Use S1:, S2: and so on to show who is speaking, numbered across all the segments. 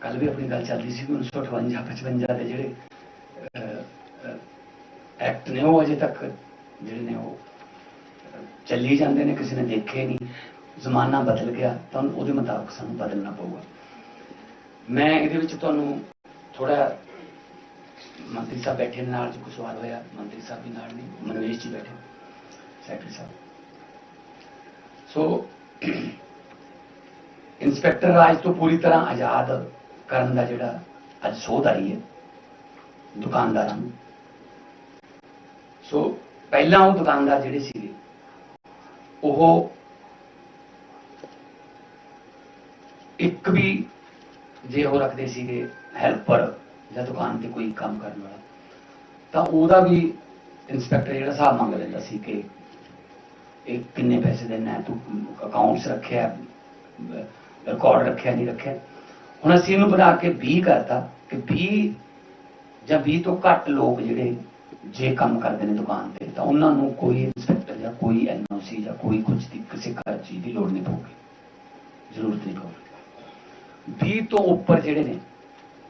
S1: ਕੱਲ ਵੀ ਆਪਣੀ ਗੱਲ ਚੱਲਦੀ ਸੀ ਕਿ 1958 55 ਦੇ ਜਿਹੜੇ ਐਕਟ ਨੇ ਉਹ ਅਜੇ ਤੱਕ ਜਿਹੜੇ ਨੇ ਉਹ ਚੱਲੀ ਜਾਂਦੇ ਨੇ, ਕਿਸੇ ਨੇ ਦੇਖੇ ਨਹੀਂ, ਜ਼ਮਾਨਾ ਬਦਲ ਗਿਆ ਤਾਂ ਉਹਦੇ ਮੁਤਾਬਕ ਸਾਨੂੰ ਬਦਲਣਾ ਪਊਗਾ। ਮੈਂ ਇਹਦੇ ਵਿੱਚ ਤੁਹਾਨੂੰ ਥੋੜਾ ਮੰਤਰੀ ਸਾਹਿਬ ਬੈਠੇ ਨੇ ਨਾਲ, ਜੀ ਕੋਈ ਸਵਾਲ ਹੋਇਆ, ਮੰਤਰੀ ਸਾਹਿਬ ਵੀ ਨਾਲ ਨਹੀਂ ਮਨਵੇਸ਼ ਜੀ ਬੈਠੇ, ਸੈਕਟਰੀ ਸਾਹਿਬ। ਸੋ ਇੰਸਪੈਕਟਰ ਰਾਜ ਤੋਂ ਪੂਰੀ ਤਰ੍ਹਾਂ ਆਜ਼ਾਦ ਕਰਨ ਦਾ ਜਿਹੜਾ ਅੱਜ ਸੋਧ ਆਈ ਹੈ, ਦੁਕਾਨਦਾਰਾਂ ਨੂੰ। ਸੋ ਪਹਿਲਾਂ ਉਹ ਦੁਕਾਨਦਾਰ ਜਿਹੜੇ ਸੀਗੇ, ਉਹ ਇੱਕ ਵੀ ਜੇ ਉਹ ਰੱਖਦੇ ਸੀਗੇ ਹੈਲਪਰ ਜਾਂ ਦੁਕਾਨ ਤੇ ਕੋਈ ਕੰਮ ਕਰਨ ਵਾਲਾ, ਤਾਂ ਉਹਦਾ ਵੀ ਇੰਸਪੈਕਟਰ ਜਿਹੜਾ ਹਿਸਾਬ ਮੰਗ ਲੈਂਦਾ ਸੀ ਕਿ ਇਹ ਕਿੰਨੇ ਪੈਸੇ ਦੇਣਾ ਤੂੰ ਅਕਾਊਂਟਸ ਰੱਖਿਆ ਰਿਕਾਰਡ ਰੱਖਿਆ, ਨਹੀਂ ਰੱਖਿਆ। ਹੁਣ ਅਸੀਂ ਇਹਨੂੰ ਬਣਾ ਕੇ 20 ਕਰਤਾ, ਕਿ 20 ਜਾਂ 20 ਤੋਂ ਘੱਟ ਲੋਕ ਜਿਹੜੇ ਜੇ ਕੰਮ ਕਰਦੇ ਨੇ ਦੁਕਾਨ ਤੇ, ਤਾਂ ਉਹਨਾਂ ਨੂੰ ਕੋਈ ਇੰਸਪੈਕਟਰ ਜਾਂ ਕੋਈ ਐਨਓਸੀ ਜਾਂ ਕੋਈ ਕੁਝ ਦੀ ਕਿਸੇ ਕਰ ਚੀਜ਼ ਦੀ ਲੋੜ ਨਹੀਂ ਪਊਗੀ। ਜ਼ਰੂਰਤ ਨਹੀਂ ਪਊਗੀ। 20 ਤੋਂ ਉੱਪਰ ਜਿਹੜੇ ਨੇ,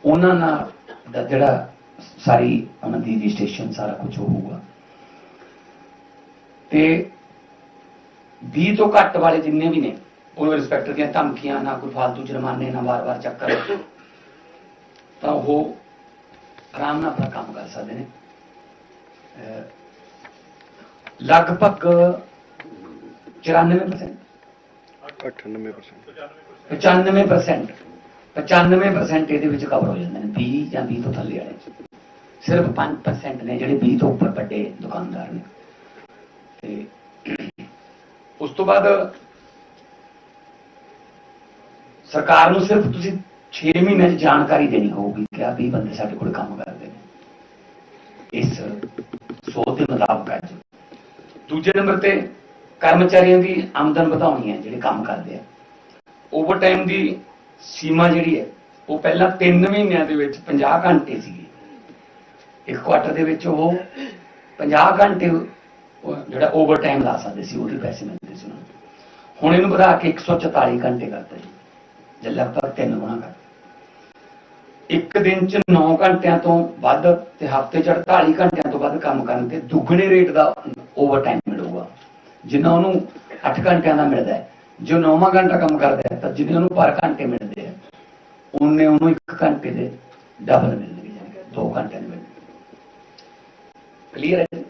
S1: ਉਹਨਾਂ ਨਾਲ ਦਾ ਜਿਹੜਾ ਸਾਰੀ ਉਹਨਾਂ ਦੀ ਰਜਿਸਟ੍ਰੇਸ਼ਨ ਸਾਰਾ ਕੁਝ ਹੋਊਗਾ। ਤੇ 20 ਤੋਂ ਘੱਟ ਵਾਲੇ ਜਿੰਨੇ ਵੀ ਨੇ ਉਹਨੂੰ ਇੰਸਪੈਕਟਰ ਦੀਆਂ ਧਮਕੀਆਂ, ਨਾ ਕੋਈ ਫालतू ਜੁਰਮਾਨੇ, ਨਾ ਵਾਰ-ਵਾਰ ਚੱਕਰ। ਤਾਂ ਉਹ ਆਰਾਮ ਨਾਲ ਆਪਣਾ ਕੰਮ ਕਰ ਸਕਦੇ ਨੇ। ਅਹ ਲਗਭਗ 94%
S2: 98%
S1: 95% 95% ਇਹਦੇ ਵਿੱਚ ਕਵਰ ਹੋ ਜਾਂਦੇ ਨੇ 20 ਜਾਂ 20 ਤੋਂ ਥੱਲੇ ਵਾਲੇ। ਸਿਰਫ 5% ਨੇ ਜਿਹੜੇ 20 ਤੋਂ ਉੱਪਰ ਵੱਡੇ ਦੁਕਾਨਦਾਰ ਨੇ। ਤੇ ਉਸ ਤੋਂ ਬਾਅਦ ਸਰਕਾਰ ਨੂੰ ਸਿਰਫ ਤੁਸੀਂ 6 ਮਹੀਨੇ ਚ ਜਾਣਕਾਰੀ ਦੇਣੀ ਹੋਊਗੀ ਕਿ ਆ 20 ਬੰਦੇ ਸਾਡੇ ਕੋਲ ਕੰਮ ਕਰਦੇ ਨੇ। ਇਸ ਸੋਚ ਦੇ ਮੁਤਾਬਕ ਅੱਜ ਦੂਜੇ ਨੰਬਰ ਤੇ ਕਰਮਚਾਰੀਆਂ ਦੀ ਆਮਦਨ ਵਧਾਉਣੀ ਹੈ, ਜਿਹੜੇ ਕੰਮ ਕਰਦੇ ਆ। ਓਵਰਟਾਈਮ ਦੀ ਸੀਮਾ ਜਿਹੜੀ ਹੈ, ਉਹ ਪਹਿਲਾਂ 3 ਮਹੀਨਿਆਂ ਦੇ ਵਿੱਚ 50 ਘੰਟੇ ਸੀਗੀ। ਇੱਕ ਕੁਆਟਰ ਦੇ ਵਿੱਚ ਉਹ 50 ਘੰਟੇ ਉਹ ਜਿਹੜਾ ਓਵਰਟਾਈਮ ਲਾ ਸਕਦੇ ਸੀ, ਉਹਦੇ ਪੈਸੇ ਮਿਲਦੇ ਸੀ ਉਹਨਾਂ ਨੂੰ। ਹੁਣ ਇਹਨੂੰ ਵਧਾ ਕੇ 144 ਘੰਟੇ ਕਰਤਾ ਜੀ। ਜੇ ਲਗਭਗ ਤਿੰਨ ਗੁਣਾ ਕਰ। ਇੱਕ ਦਿਨ ਚ 9 ਘੰਟਿਆਂ ਤੋਂ ਵੱਧ ਤੇ ਹਫ਼ਤੇ ਚ 48 ਘੰਟਿਆਂ ਤੋਂ ਵੱਧ ਕੰਮ ਕਰਨ ਤੇ ਦੁੱਗਣੇ ਰੇਟ ਦਾ ਓਵਰਟਾਈਮ ਮਿਲੂਗਾ। ਜਿੰਨਾ ਉਹਨੂੰ 8 ਘੰਟਿਆਂ ਦਾ ਮਿਲਦਾ ਹੈ। ਜੋ 9ਵਾਂ ਘੰਟਾ ਕੰਮ ਕਰਦਾ ਹੈ, ਤਾਂ ਜਿੰਨੇ ਉਹਨੂੰ ਪਰ ਘੰਟੇ ਮਿਲਦੇ ਆ ਉਹਨੇ ਉਹਨੂੰ 1 ਘੰਟੇ ਦੇ ਡਬਲ ਮਿਲਣਗੇ ਜਾਨੀ ਕਿ 2 ਘੰਟੇ ਦੇ ਮਿਲਣਗੇ। ਕਲੀਅਰ ਹੈ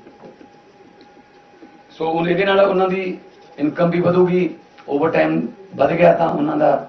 S1: ਸੋ ਉਹ ਇਹਦੇ ਨਾਲ ਉਹਨਾਂ ਦੀ ਇਨਕਮ ਵੀ ਵਧੂਗੀ ਓਵਰਟਾਈਮ ਵਧ ਗਿਆ ਤਾਂ ਉਹਨਾਂ ਦਾ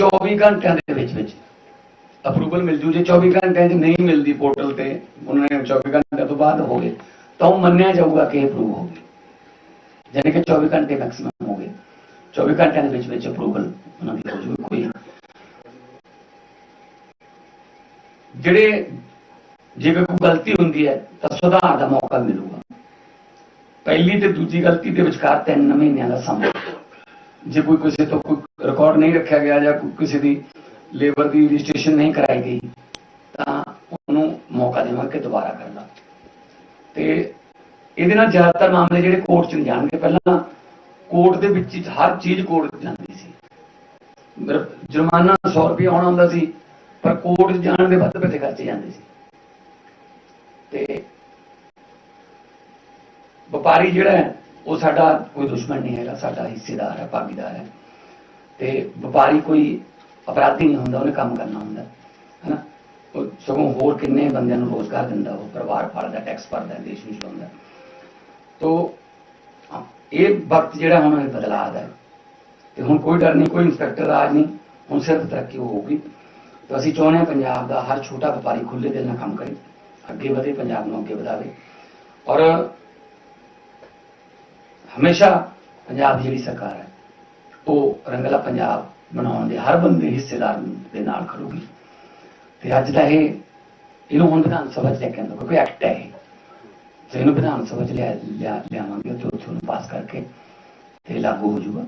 S1: 24 ਘੰਟਿਆਂ ਦੇ ਵਿੱਚ ਵਿੱਚ। ਅਪਰੂਵਲ ਮਿਲ ਜੂ ਜੇ 24 ਘੰਟਿਆਂ 'ਚ ਨਹੀਂ ਮਿਲਦੀ ਪੋਰਟਲ ਤੇ, ਉਹਨਾਂ ਨੇ 24 ਘੰਟਿਆਂ ਤੋਂ ਬਾਅਦ ਹੋ ਗਏ। ਤਾਂ ਉਹ ਮੰਨਿਆ ਜਾਊਗਾ ਕਿ ਅਪਰੂਵ ਹੋ ਗਈ ਯਾਨੀ ਕਿ 24 ਘੰਟੇ ਮੈਕਸਿਮਮ ਹੋ ਗਏ। 24 ਘੰਟਿਆਂ ਦੇ ਵਿੱਚ ਵਿੱਚ ਅਪਰੂਵਲ ਉਹਨਾਂ ਦੀ ਹੋ ਜੂਗੀ, ਕੋਈ ਜਿਹੜੇ ਜੇਕਰ ਕੋਈ ਗਲਤੀ ਹੁੰਦੀ ਹੈ, ਤਾਂ ਸੁਧਾਰ ਦਾ ਮੌਕਾ ਮਿਲੂਗਾ। ਪਹਿਲੀ ਤੇ ਦੂਜੀ ਗਲਤੀ ਦੇ ਵਿਚਕਾਰ 3 ਮਹੀਨਿਆਂ ਦਾ ਸਮਾਂ। ਜੇ ਕੋਈ ਕਿਸੇ ਤੋਂ ਕੋਈ ਰਿਕਾਰਡ ਨਹੀਂ ਰੱਖਿਆ ਗਿਆ ਜਾਂ ਕਿਸੇ ਦੀ ਲੇਬਰ ਦੀ ਰਜਿਸਟ੍ਰੇਸ਼ਨ ਨਹੀਂ ਕਰਾਈ ਗਈ, ਤਾਂ ਉਹਨੂੰ ਮੌਕਾ ਦੇਵਾਂਗੇ ਦੁਬਾਰਾ ਕਰ ਲਾ। ਤੇ ਇਹਦੇ ਨਾਲ ਜ਼ਿਆਦਾਤਰ ਮਾਮਲੇ ਜਿਹੜੇ ਕੋਰਟ 'ਚ ਨਹੀਂ ਜਾਣਗੇ। ਪਹਿਲਾਂ ਕੋਰਟ ਦੇ ਵਿੱਚ ਹਰ ਚੀਜ਼ ਕੋਰਟ ਜਾਂਦੀ ਸੀ। ਜੁਰਮਾਨਾ 100 ਰੁਪਏ ਆਉਣਾ ਹੁੰਦਾ ਸੀ, ਪਰ ਕੋਰਟ 'ਚ ਜਾਣ ਦੇ ਵੱਧ ਪੈਸੇ ਖਰਚੇ ਜਾਂਦੇ ਸੀ। ਤੇ ਵਪਾਰੀ ਜਿਹੜਾ ਹੈ ਉਹ ਸਾਡਾ ਕੋਈ ਦੁਸ਼ਮਣ ਨਹੀਂ ਹੈਗਾ, ਸਾਡਾ ਹਿੱਸੇਦਾਰ ਹੈ, ਭਾਗੀਦਾਰ ਹੈ। ਤੇ ਵਪਾਰੀ ਕੋਈ ਅਪਰਾਧੀ ਨਹੀਂ ਹੁੰਦਾ, ਉਹਨੇ ਕੰਮ ਕਰਨਾ ਹੁੰਦਾ, ਹੈਨਾ? ਉਹ ਸਗੋਂ ਹੋਰ ਕਿੰਨੇ ਬੰਦਿਆਂ ਨੂੰ ਰੋਜ਼ਗਾਰ ਦਿੰਦਾ, ਉਹ ਪਰਿਵਾਰ ਪਾਲਦਾ ਟੈਕਸ ਭਰਦਾ, ਦੇਸ਼ ਨੂੰ ਚਲਾਉਂਦਾ। ਤੋ, ਇਹ ਵਕਤ ਜਿਹੜਾ ਹੁਣ ਇਹ ਬਦਲਾਅ ਦਾ ਹੈ। ਤੇ ਹੁਣ ਕੋਈ ਡਰ ਨਹੀਂ, ਕੋਈ ਇੰਸਪੈਕਟਰ ਰਾਜ ਨਹੀਂ, ਹੁਣ ਸਿਰਫ ਤਰੱਕੀ ਹੋਊਗੀ। ਤਾਂ ਅਸੀਂ ਚਾਹੁੰਦੇ ਹਾਂ ਪੰਜਾਬ ਦਾ ਹਰ ਛੋਟਾ ਵਪਾਰੀ ਖੁੱਲੇ ਦਿਲ ਨਾਲ ਕੰਮ ਕਰੇ, ਅੱਗੇ ਵਧੇ, ਪੰਜਾਬ ਨੂੰ ਅੱਗੇ ਵਧਾਵੇ। ਔਰ ਹਮੇਸ਼ਾ ਪੰਜਾਬ ਦੀ ਜਿਹੜੀ ਸਰਕਾਰ ਹੈ, ਉਹ ਰੰਗਲਾ ਪੰਜਾਬ ਬਣਾਉਣ ਦੇ ਹਰ ਬੰਦੇ ਹਿੱਸੇਦਾਰ ਦੇ ਨਾਲ ਖੜੂਗੀ। ਤੇ ਅੱਜ ਦਾ ਇਹ, ਇਹਨੂੰ ਹੁਣ ਵਿਧਾਨ ਸਭਾ ਚ ਲੈ ਕੇ ਆਉਂਦਾ, ਕਿਉਂਕਿ ਐਕਟ ਹੈ ਇਹ। ਤੇ ਇਹਨੂੰ ਵਿਧਾਨ ਸਭਾ ਚ ਲਿਆ ਲਿਆ- ਲਿਆਵਾਂਗੇ ਤੇ ਉੱਥੋਂ ਨੂੰ ਪਾਸ ਕਰਕੇ ਤੇ ਲਾਗੂ ਹੋ ਜਾਊਗਾ।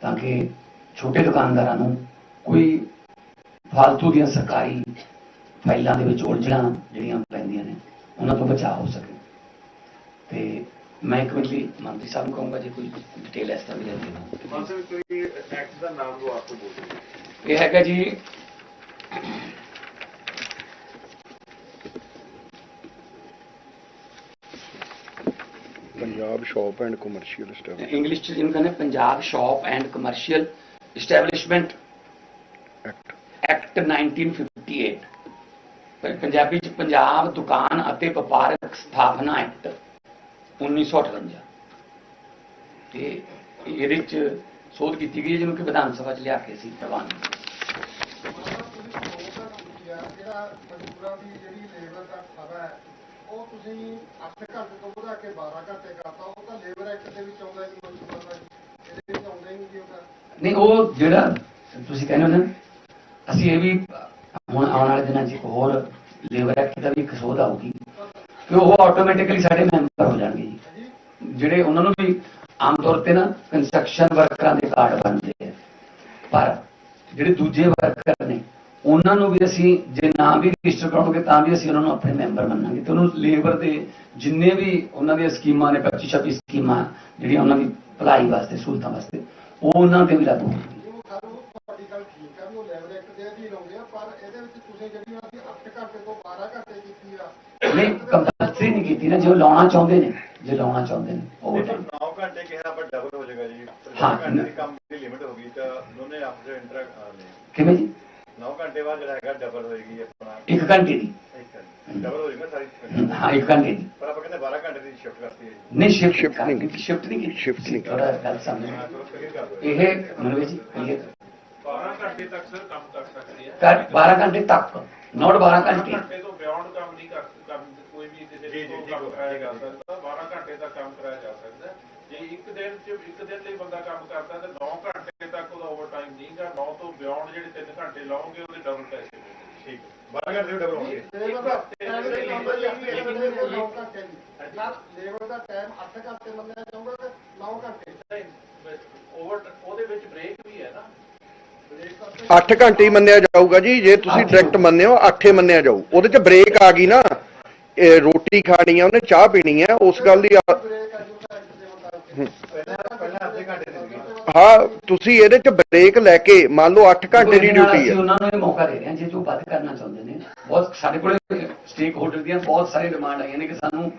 S1: ਤਾਂ ਕਿ ਛੋਟੇ ਦੁਕਾਨਦਾਰਾਂ ਨੂੰ ਕੋਈ ਫਾਲਤੂ ਦੀਆਂ ਸਰਕਾਰੀ ਫਾਈਲਾਂ ਦੇ ਵਿੱਚ ਉਲਝਣਾ ਜਿਹੜੀਆਂ ਪੈਂਦੀਆਂ ਨੇ, ਉਹਨਾਂ ਤੋਂ ਬਚਾਅ ਹੋ ਸਕੇ। ਤੇ ਮੈਂ ਇੱਕ ਮਿੰਟ ਲਈ ਮੰਤਰੀ ਸਾਹਿਬ ਨੂੰ ਕਹੂੰਗਾ ਜੇ ਕੋਈ ਡਿਟੇਲ ਇਸ ਤਰ੍ਹਾਂ ਦੀ ਲੈਣੀ ਹੈ।
S2: ਮਾਨ ਸਾਹਿਬ ਕੋਈ ਐਕਟ ਦਾ ਨਾਮ ਲੋ ਆਪਕੋ ਬੋਲ
S1: ਇਹ ਹੈਗਾ ਜੀ
S3: Punjab shop and commercial staff
S1: English ਚ ਜਿਹਨੂੰ ਕਹਿੰਦੇ Punjab shop and commercial establishment
S3: act
S1: act 1958 ਪਰ ਪੰਜਾਬੀ ਚ ਪੰਜਾਬ ਦੁਕਾਨ ਅਤੇ ਵਪਾਰਕ ਸਥਾਪਨਾ ਐਕਟ 1958 ਤੇ ਇਹਦੇ ਚ ਸੋਧ ਕੀਤੀ ਗਈ ਜਿਹਨੂੰ ਕਿ ਵਿਧਾਨ ਸਭਾ ਚ ਲਿਆ ਕੇ ਸੀ ਪ੍ਰਵਾਨ।
S4: ਜਿਹੜਾ ਮਜ਼ਦੂਰਾਂ ਦੀ ਜਿਹੜੀ ਲੇਬਰ ਦਾ ਖਾਤਾ ਹੈ ਉਹ ਤੁਸੀਂ 8 ਘੰਟੇ ਤੋਂ ਵਧਾ ਕੇ 12 ਘੰਟੇ ਕਰਤਾ ਉਹ ਤਾਂ ਲੇਬਰ ਐਕਟ ਦੇ ਵਿੱਚ ਆਉਂਦਾ ਜੀ ਮਜ਼ਦੂਰਾਂ ਦਾ ਜੀ। ਇਹਦੇ ਵਿੱਚ ਆਉਂਦਾ ਹੀ ਨਹੀਂ ਜੀ ਉਹ ਤਾਂ।
S1: ਨਹੀਂ ਉਹ ਜਿਹੜਾ ਤੁਸੀਂ ਕਹਿੰਦੇ ਹੋ ਨਾ ਅਸੀਂ ਇਹ ਵੀ ਹੁਣ ਆਉਣ ਵਾਲੇ ਦਿਨਾਂ 'ਚ ਇੱਕ ਹੋਰ ਲੇਬਰ ਐਕਟ ਦਾ ਵੀ ਇੱਕ ਸੋਧ ਆਊਗੀ। ਕਿ ਉਹ ਆਟੋਮੈਟਿਕਲੀ ਸਾਡੇ ਮੈਂਬਰ ਹੋ ਜਾਣਗੇ ਜੀ। ਜਿਹੜੇ ਉਹਨਾਂ ਨੂੰ ਵੀ ਆਮ ਤੌਰ ਤੇ ਨਾ ਕੰਸਟਰਕਸ਼ਨ ਵਰਕਰਾਂ ਦੇ ਕਾਰਡ ਬਣਦੇ ਆ। ਪਰ ਜਿਹੜੇ ਦੂਜੇ ਵਰਕਰ ਨੇ ਉਹਨਾਂ ਨੂੰ ਵੀ ਅਸੀਂ ਜੇ ਨਾ ਵੀ ਰਜਿਸਟਰ ਕਰਾਉਂਗੇ ਤਾਂ ਵੀ ਅਸੀਂ ਉਹਨਾਂ ਨੂੰ ਆਪਣੇ ਮੈਂਬਰ ਮੰਨਾਂਗੇ। ਤੇ ਉਹਨੂੰ ਲੇਬਰ ਦੇ ਜਿੰਨੇ ਵੀ ਉਹਨਾਂ ਦੀਆਂ ਸਕੀਮਾਂ ਨੇ 25 26 ਸਕੀਮਾਂ ਜਿਹੜੀਆਂ ਉਹਨਾਂ ਦੀ ਭਲਾਈ ਵਾਸਤੇ ਸਹੂਲਤਾਂ ਵਾਸਤੇ ਉਹ ਉਹਨਾਂ ਤੇ ਵੀ ਲਾਗੂ ਹੋਣਗੀਆਂ।
S4: ਉਹ ਸਾਨੂੰ ਤੁਹਾਡੀ ਗੱਲ ਠੀਕ ਹੈ ਵੀ ਉਹ ਲੇਬਰ ਐਕਟ ਦੇ ਅਧੀਨ ਆਉਂਦੇ ਆ ਪਰ ਇਹਦੇ ਵਿੱਚ ਤੁਸੀਂ ਜਿਹੜੀ ਅਸੀਂ 8 ਘੰਟੇ ਤੋਂ 12 ਘੰਟੇ ਕੀਤੀ ਆ
S1: ਨਹੀਂ ਕੰਪਲਸਰੀ ਨਹੀਂ ਕੀਤੀ ਨਾ ਜੇ ਉਹ ਲਾਉਣਾ ਚਾਹੁੰਦੇ ਨੇ ਜੇ ਲਾਉਣਾ ਚਾਹੁੰਦੇ ਨੇ ਉਹ
S2: ਨਹੀਂ ਪਰ 9 ਘੰਟੇ ਕਿਹਾ ਪਰ ਡਬਲ ਹੋ ਜਾਏਗਾ ਜੀ। ਪਰ
S1: ਹਾਂ।
S2: 9 ਘੰਟੇ ਦੀ ਕੰਮ ਦੀ ਲਿਮਿਟ ਹੋ ਗਈ ਤਾਂ ਦੋਨੇ ਆਪਸ ਵਿੱਚ ਇੰਟਰ
S1: ਕਿਵੇਂ ਜੀ?
S2: 9 ਘੰਟੇ ਬਾਅਦ ਜਿਹੜਾ ਹੈਗਾ ਡਬਲ ਹੋਏਗੀ ਆਪਣਾ।
S1: ਇੱਕ ਘੰਟੇ ਦੀ।
S2: ਡਬਲ ਹੋ ਜਾਏਗਾ ਸਾਰੀ
S1: ਹਾਂ ਇੱਕ ਘੰਟੇ ਦੀ।
S2: ਪਰ ਆਪਾਂ ਕਹਿੰਦੇ 12 ਘੰਟੇ ਦੀ ਸ਼ਿਫਟ ਕਰਤੀ ਹੈ ਜੀ।
S1: ਨਹੀਂ ਸ਼ਿਫਟ
S3: Shift ਨਹੀਂ
S1: ਕੀਤੀ। ਸ਼ਿਫਟ ਨਹੀਂ ਕੀਤੀ।
S3: Shift ਨਹੀਂ
S1: ਥੋੜਾ ਗੱਲ ਸਮਝ
S2: ਹਾਂ ਚਲੋ clear ਕਰ ਦਿਓ।
S1: ਇਹ ਮਨਵੇ ਜੀ ਇਹ
S5: 12 ਘੰਟੇ ਤੱਕ ਸਰ ਕੰਮ ਕਰ ਸਕਦੇ ਆ
S1: ਕਰ 12 ਘੰਟੇ ਤੱਕ। ਨੋਟ 12 ਘੰਟੇ।
S5: ਘੰਟੇ ਤੋਂ ਬਿਯੋਂਡ ਕੰਮ ਨਹੀਂ ਕਰ ਕੰਮ ਕੋਈ ਵੀ ਕਿਸੇ
S2: ਜੀ, ਜੀ,
S5: ਤੋਂ
S2: ਜੀ,
S5: ਕੰਮ
S2: ਜੀ,
S5: ਕਰਾਇਆ ਜਾ
S2: ਜੀ।
S5: ਸਕਦਾ 12 ਘੰਟੇ ਤੱਕ ਕੰਮ ਕਰਾਇਆ ਜਾ ਸਕਦਾ ਹੈ। ਜੇ ਇੱਕ ਦਿਨ ਚ ਇੱਕ ਦਿਨ ਲਈ ਬੰਦਾ ਕੰਮ ਕਰਦਾ ਤਾਂ 9 ਘੰਟੇ ਤੱਕ ਉਹਦਾ ਓਵਰਟਾਈਮ ਨਹੀਂਗਾ। 9 ਤੋਂ ਬਿਯੋਂਡ ਜਿਹੜੇ 3 ਘੰਟੇ ਲਾਓਗੇ ਉਹਦੇ ਡਬਲ ਪੈਸੇ ਮਿਲਣਗੇ
S2: ਠੀਕ 12 ਘੰਟੇ ਡਬਲ ਹੋਣਗੇ।
S4: ਲੇਬਰ ਦਾ ਟਾਈਮ ਦੇ ਆਉਂਦਾ ਜੀ ਅੱਠ ਘੰਟੇ ਤੋਂ 9 ਘੰਟੇ ਜੀ ਲੇਬਰ ਦਾ ਟਾਈਮ 8 ਘੰਟੇ ਮੰਨਿਆ ਜਾਊਗਾ ਤੇ 9 ਘੰਟੇ
S5: ਓਵਰ ਉਹਦੇ ਵਿੱਚ ਬ੍ਰੇਕ ਵੀ ਹੈ ਨਾ।
S4: ਬ੍ਰੇਕ ਕਰਕੇ
S3: 8 ਘੰਟੇ ਹੀ ਮੰਨਿਆ ਜਾਊਗਾ ਜੀ ਜੇ ਤੁਸੀਂ ਡਾਇਰੈਕਟ ਮੰਨਿਓ 8 ਮੰਨਿਆ ਜਾਊ। ਉਹਦੇ ਚ ਬ੍ਰੇਕ ਆ ਗਈ ਨਾ। ਰੋਟੀ ਖਾਣੀ ਆ ਉਹਨੇ ਚਾਹ ਪੀਣੀ ਆ ਉਸ ਗੱਲ ਦੀ ਹਾਂ ਤੁਸੀਂ ਇਹਦੇ ਚ ਬ੍ਰੇਕ ਲੈ ਕੇ ਮੰਨ ਲਓ 8 ਘੰਟੇ ਦੀ ਡਿਊਟੀ ਹੈ
S1: ਉਹਨਾਂ ਨੂੰ ਇਹ ਮੌਕਾ ਦੇ ਰਹੇ ਹਾਂ ਜੇ ਜੋ ਵੱਧ ਕਰਨਾ ਚਾਹੁੰਦੇ ਨੇ। ਬਹੁਤ ਸਾਡੇ ਕੋਲ ਸਟੇਕ ਹੋਲਡਰ ਦੀਆਂ ਬਹੁਤ ਸਾਰੀ ਡਿਮਾਂਡ ਆਈਆਂ ਨੇ ਕਿ ਸਾਨੂੰ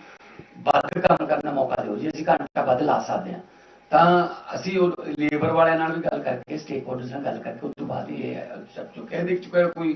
S1: ਵੱਧ ਕੰਮ ਕਰਨ ਦਾ ਮੌਕਾ ਦਿਓ ਜੀ ਅਸੀਂ ਘੰਟਾ ਵੱਧ ਲਾ ਸਕਦੇ ਹਾਂ। ਤਾਂ ਅਸੀਂ ਉਹ ਲੇਬਰ ਵਾਲਿਆਂ ਨਾਲ ਵੀ ਗੱਲ ਕਰਕੇ ਸਟੇਕ ਹੋਲਡਰਸ ਨਾਲ ਗੱਲ ਕਰਕੇ ਉਸ ਤੋਂ ਬਾਅਦ ਇਹ ਸਭ ਜੋ ਕਹਿੰਦੇ ਕਿ ਕੋਈ